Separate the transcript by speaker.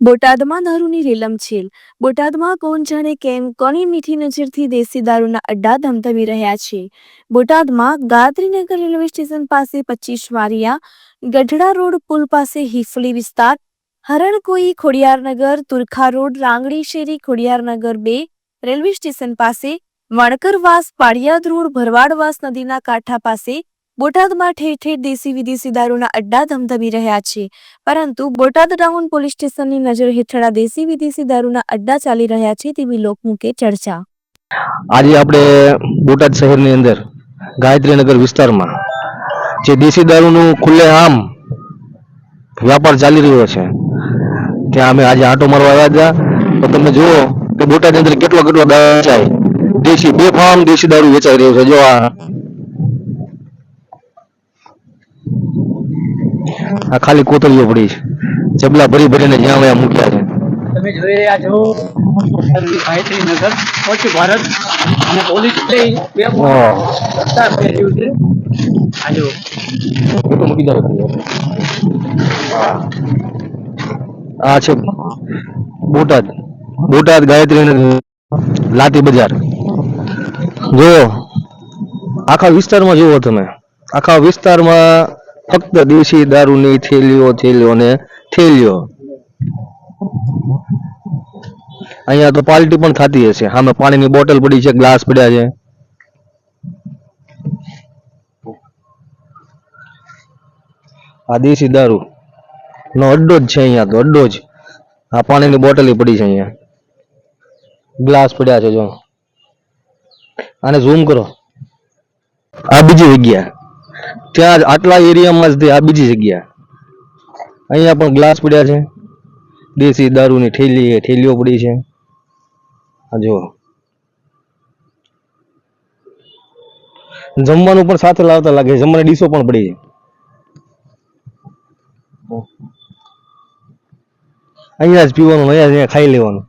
Speaker 1: બોટાદમાં દારૂની રેલમછેલ બોટાદમાં કોણ જાણે કેમ કોની મીઠી નજરથી દેશી દારૂના અડ્ડા ધમધમી રહ્યા છે? બોટાદમાં ગાયત્રીનગર રેલવે સ્ટેશન પાસે પચીસ વારિયા, ગઢડા રોડ પુલ પાસે હિફલી વિસ્તાર, હરણકોઈ ખોડિયારનગર તુરખા રોડ, રાંગડી શેરી ખોડિયારનગર બે, રેલવે સ્ટેશન પાસે, વણકરવાસ, પાળિયાદ રોડ, ભરવાડવાસ નદીના કાંઠા પાસે બોટાદમાં ઠેર ઠેર દેશી વિદેશી દારૂના અડ્ડા ધમધમી રહ્યા છે. પરંતુ બોટાદ ટાઉન પોલીસ સ્ટેશનની નજર હેઠળ દેશી વિદેશી દારૂના અડ્ડા ચાલી રહ્યા છે તેવી લોકમુખે ચર્ચા.
Speaker 2: આજે આપણે બોટાદ શહેરની અંદર ગાયત્રીનગર વિસ્તારમાં જે દેશી દારૂનું ખુલ્લેઆમ વ્યાપાર ચાલી રહ્યો છે, ત્યાં અમે આજે આંટો મારવા આવ્યા હતા. તો તમે જુઓ કે બોટાદની અંદર કેટલો કેટલો દારૂ વેચાય. દેશી, બેફામ દેશી દારૂ વેચાઈ રહ્યો છે. જો આ આ ખાલી કોતરીઓ પડી છે. જબલા ભરી ભરીને જ્યાં વયા મૂક્યા છે.
Speaker 3: તમે જોઈ રહ્યા છો ગાયત્રી નગર સ્વચ્છ ભારત અને પોલીસ બે
Speaker 2: ઓહ.
Speaker 3: રસ્તા ફેરવ્યું છે આ
Speaker 2: તો મૂકી દો આ છે બોટાદ. બોટાદ ગાયત્રી લાઠી બજાર. જો આખા વિસ્તારમાં જુઓ તમે. આખા વિસ્તારમાં ફક્ત દેશી દારૂની થેલીઓ થેલીઓ ને થેલીઓ. અહીંયા તો પાલટી પણ થતી હશે. સામે પાણીની બોટલ પડી છે, ગ્લાસ પડ્યા છે. આ દેશી દારૂ નો અડ્ડો જ છે અહીંયા તો, અડ્ડો જ. આ પાણીની બોટલ પડી છે અહીંયા. ગ્લાસ પડ્યા છે જો. આને ઝૂમ કરો. આ બીજી જગ્યા. ત્યાં જ આટલા એરિયામાં જ આ બીજી જગ્યા. અહીંયા પણ ગ્લાસ પડ્યા છે. દેશી દારૂની ઠેલી ઠેલીઓ પડી છે. આ જુઓ. જમવાનું પણ સાથે લાવતા લાગે જમવાની ડીશો પણ પડી છે. અહીંયા જ પીવાનું, અહીંયા જ ખાઈ લેવાનું.